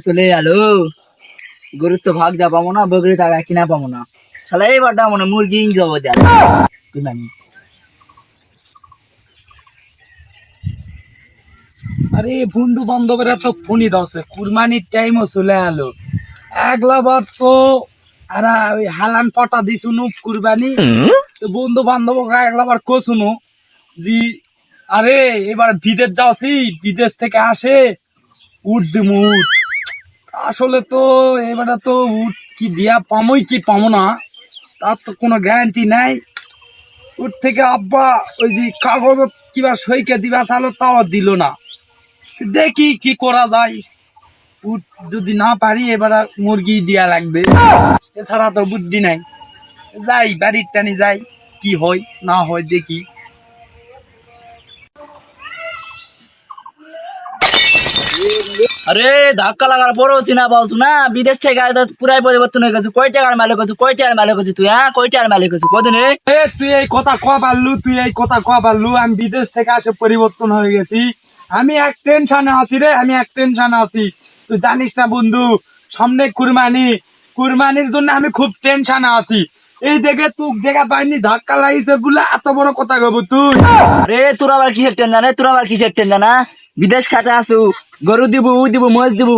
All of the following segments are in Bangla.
চলে গেলো গরুর তো ভাগ যা পাবো না বকরি টাকা কিনা পাবো না। শালা এইবারটা মনে মুরগি যাব কুরবানি আরে বন্ধু বান্ধবেরা তো ফোনই দাওছে কুরবানির টাইমও চলে এলো একলাবার তো আর ওই হালান পটা দিছুনু কুরবানি। তো বন্ধু বান্ধব একলাবার কোসুনু জি আরে এবার বিদেশ যাওছি বিদেশ থেকে আসে উঠ দিমু উঠ আসলে তো এবারে তো উঠ কি দিয়া পামই কি পামো না তার তো কোনো গ্যারান্টি নাই। উঠ থেকে আব্বা ওই যে কাগজ কিবা সইকে দিবা তাহলে তাও দিল না। দেখি কি করা যায়। উট যদি না পারি এবার মুরগি দিয়া লাগবে। এছাড়া তো বুদ্ধি নাই। যাই বাড়ির টানি যাই কি হয় না হয় দেখি। আরে ধাক্কা লাগার পরও চিনা পাওছো না? বিদেশ থেকে পুরাই পরিবর্তন হয়ে গেছে। কয় টাকার মালিক হচ্ছে কয় টাকার মালিক হচ্ছে তুই হ্যাঁ? কয় টাকার মালিক হচ্ছে কদিন এ? তুই এই কথা কয়া পারলু তুই এই কথা কয়া পারলু আমি বিদেশ থেকে আসে পরিবর্তন হয়ে গেছি। আমি এক টেনশনে আছি রে আমি এক টেনশনে আছি। তুই জানিস না বন্ধু সামনে কুরবানি। কুরবানির জন্য আমি খুব টেনশনে আছি। এই দেখে তুই দেখা পাইনি ধাক্কা লাগিয়েছে বলে এত বড় কথা কব তুই। আরে তোর আবার কিসের টেনশন রে? তোর আবার কিসের টেনশন হ্যাঁ? বিদেশ খাটে আসু গরু দিব উ দিব মোজ দিব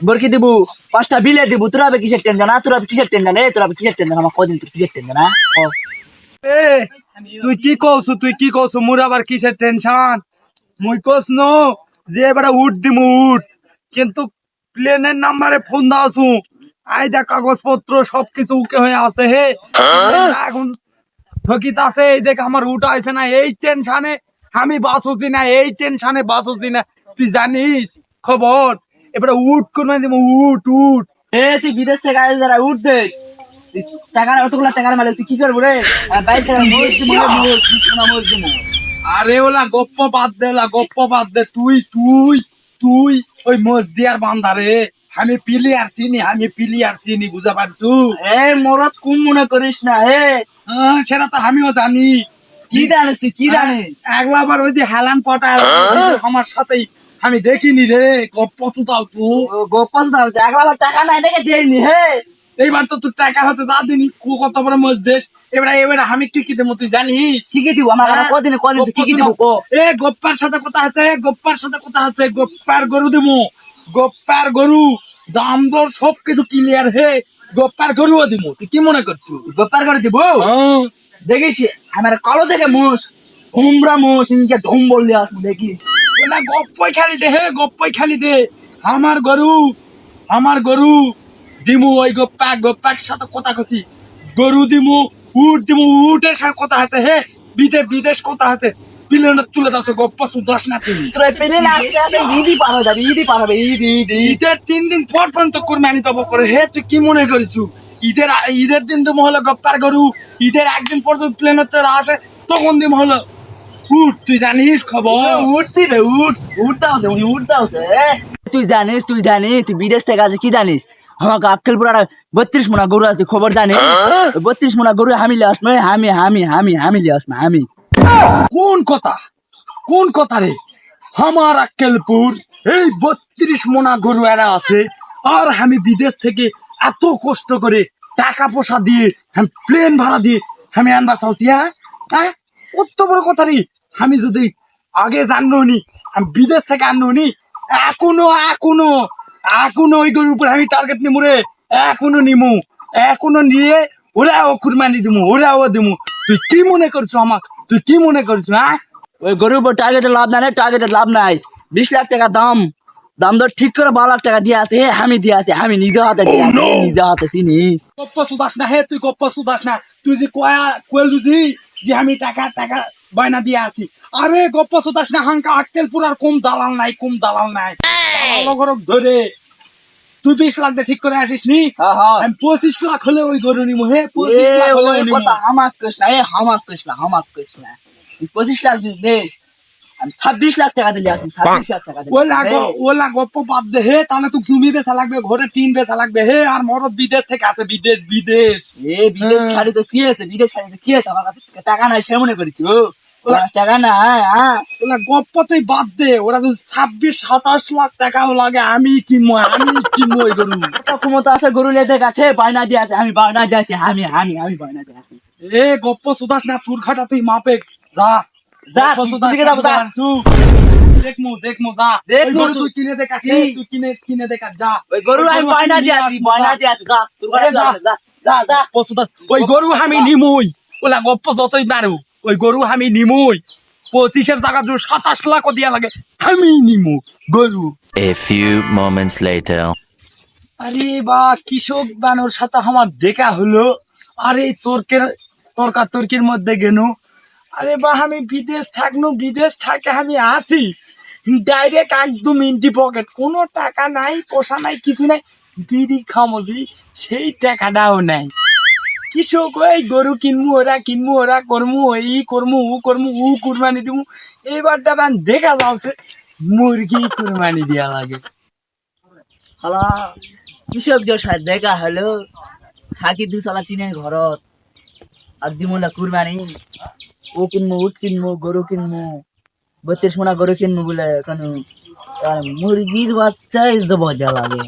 বরকি দিব পাঁচটা বিলে দিব তোর আবার কিসের টেনশন হ্যাঁ? তোর আবার কিসের টেনশন রে তোর আবার কিসের টেনশন আমার কদিন তোর কিসের টেনশন হ্যাঁ? তুই কি কৌছু তুই কি কৌছু মোর আবার কিসের টেনশন মুই কস নো যে এবারে উঠ দিমু উঠ। কিন্তু প্লেনের নাম্বারে ফোন দাওছু আই দা কাগজপত্র সবকিছু উকে হয়ে আছে হে। এখন ঠকিত আছে এই দেখ আমার উঠ আছে না এই টেনশনে আমি বাঁচুছি না এই টেনশনে বাঁচুছি না। তুই জানিস খবর? এবারে উঠ কোন দিমু উঠ উঠ। এ তুই বিদেশ থেকে আয় যারা উঠ দে। টাকার অতগুলা টাকার মালিক তুই কি করব রে? বাইক থেকে আরে ওলা গপ্প বাদ দে ওলা গপ্প বাদ দে। তুই তুই তুই ওই মসদিয়ার বান্দারে আমি পিলিয়ার চিনি আমি পিলিয়ার চিনি বুঝতে পারছু? এ মরদ কুম মনে করিস না হে সেটা তো আমিও জানি। কি জানিস তুই কি জানিস? একলাবার ওই যে হেলান পটা আমার সাথেই আমি দেখিনি রে গপ্প তো দাও তু। গোপাল দাও একবার টাকা নাই দেখে দেয়নি হে। এইবার তো তোর টাকা হচ্ছে যা দিনি কু কত বড় মজ দেশ। এবারে এবারে আমি কি কি দেবো তুই জানিস? ঠিকই দিব আমার কাছে কদিন কদিন কি কি দিব কো। এ গোপ্পার সাথে কথা আছে গোপ্পার সাথে কথা আছে গোপ্পার গরু দেবো। গোপ্পার গরু দাম দর সব কিছু ক্লিয়ার হে গোপ্পার গরুও দিব। তুই কি মনে করছ গোপাল করে দিব? হ্যাঁ, দেখিস আমার কালো থেকে মোষ হুমরা মোষ ইনকে ধুম বললি আস দেখিস। ওলা গপ্পই খালি দে হে গপ্পই খালি দে। আমার গরু আমার গরু দিমু ওই গোপ্পা গোপ্পার সাথে কথা কথি গরু দিমু উট দিমু উটের সাথে কথা আছে হে? বিদেশ বিদেশ কথা আছে পিলনে তুলে দাও গপ্পা সুদাস না তুমি তোর পেলে আস্তে আস্তে ইদি পার হয়ে যাবে ইদি পার হবে ইদি ইদি ঈদের তিন দিন পর পর্যন্ত কুরবানি তব করে। হে তুই কি মনে করিছু? ঈদের ঈদের দিন তো হলো গপ্পার গরু ঈদের একদিন পর্যন্ত প্লেনের তোরা আসে তখন দিন হলো উঠ তুই জানিস খবর? উঠতি রে উঠ উঠতে আছে উনি উঠতে আছে তুই জানিস তুই জানিস তুই বিদেশ থেকে আছে কি জানিস? আমাকে আক্কেল পুরা বত্রিশ মোনা গরু আছে খবর জানিস বত্রিশ মোনা গরু হামি লিয়ে আসবে হামি হামি হামি হামি লিয়ে আসবে হামি। কোন কথা? কোন কথা রে? আমার আক্কেলপুর এই বত্রিশ মোনা গরু এরা আছে আর আমি বিদেশ থেকে এত কষ্ট করে টাকা পয়সা দিয়ে আমি প্লেন ভাড়া দিয়ে আমি আনবা চাচ্ছি হ্যাঁ? হ্যাঁ? কত বড় কথা রে আমি যদি আগে জানলো নি আমি বিদেশ থেকে আনলো নি এখনও এখনও এখনও ওই গরুর উপর আমি টার্গেট নিমু রে এখনও নিমু এখনও নিয়ে ওরাও কুরবানি দিমু ওরাও দিমু। তুই কি মনে করছ আমাক? তুই কি মনে করছ হ্যাঁ? ওই গরুর উপর টার্গেটের লাভ নাই টার্গেটের লাভ নাই। বিশ লাখ টাকা দাম। দাম ধর ঠিক করে বারো লাখ টাকা দিয়ে আছে হে আমি দিয়ে আছে আমি নিজে হাতে দিয়ে আছে নিজে হাতে চিনিস গপ্প সুদাস না হে তুই গপ্প সুদাস না। তুই যে কয়া কোয়েল যদি যে আমি টাকা টাকা বায়না দিয়ে আছি। আরে গপ্প সুদাস না হাঙ্কা আক্কেল পুরার কম দালাল নাই কম দালাল নাই। দালাল ধরে। তুই বিশ লাখ দিয়ে ঠিক করে আসিস নি? হ্যাঁ হ্যাঁ আমি পঁচিশ লাখ হলে ওই গরু নিমু হে পঁচিশ লাখ হলে কথা হামাক এ হামাক হামাক তুই পঁচিশ লাখ যদি দেশ আমি ছাব্বিশ লাখ টাকা দিলে আসি ছাব্বিশ লাখ টাকা দিলে। ওলা গ- ওলা গপ্প বাদ দে হে তাহলে তো তুমি বেচা লাগবে ঘরে টিন বেচা লাগবে। হে আর মরদ বিদেশ থেকে আছে বিদেশ বিদেশ। এ বিদেশ হ্যাঁ। খালি তো কি আছে বিদেশ খালি তো কি আছে আমার কাছে টাকা নাই সে মনে করেছি ও। পাঁচ টাকা না হ্যাঁ ওলা গপ্প তুই বাদ দে ওরা যদি ছাব্বিশ সাতাশ লাখ টাকাও লাগে আমি গরু। ক্ষমতা আছে গরু লেদের কাছে বায়না দিয়ে আছে আমি বায়না দিয়ে আছি আমি আমি আমি বায়না দিয়ে আছি। এ গপ্প সুদাস না তোর খাটা তুই মাপে যা যা, গপ্প তুই সুদাস দিকে যাব, যা। যা। দেখমু দেখমু যা। দেখমু, গরু তুই- তুই কিনে দেখা কি? তুই কিনে কিনে দেখা যা। ওই গরু আমি বায়না দিয়ে আছি বায়না দিয়ে আছি যা। তোর যা। যা যা যা। ওই গরু আমি নিমুই। ওলা গপ্প যতই মারু ওই গরু আমি নিমুই। পঁচিশের টাকা যদি সাতাশ লাখ দিয়া লাগে আমি নিমু গরু। A few moments later. আরে বা কৃষক বানর সাথে আমার দেখা হলো। আরে তর্কের তর্কা তর্কির মধ্যে গেল আরে বা আমি বিদেশ থাকনু বিদেশ থাকে আমি আসি। ডাইরেক্ট একদম ইন্টি পকেট কোনো টাকা নাই পোষা নাই কিছু নাই। বিড়ি খামজি সেই টাকাটাও নাই। কৃষক ওই গরু কিনবো ওরা কিনবো ওরা করমু এই করমু উ করমু উ কুরবানি দিমু। এইবার দাবান দেখা যাচ্ছে, মুরগি কুরবানি দিয়া লাগে। হালা, কৃষক যে সাথে দেখা হলো, থাকি দু সালা তিনে ঘরত আর দিমলা কুরবানি। ও কিনবো উট কিনবো গরু কিনবো বত্রিশ মোনা গরু কিনবো বলে কেন মুরগির বাচ্চাই জব লাগে।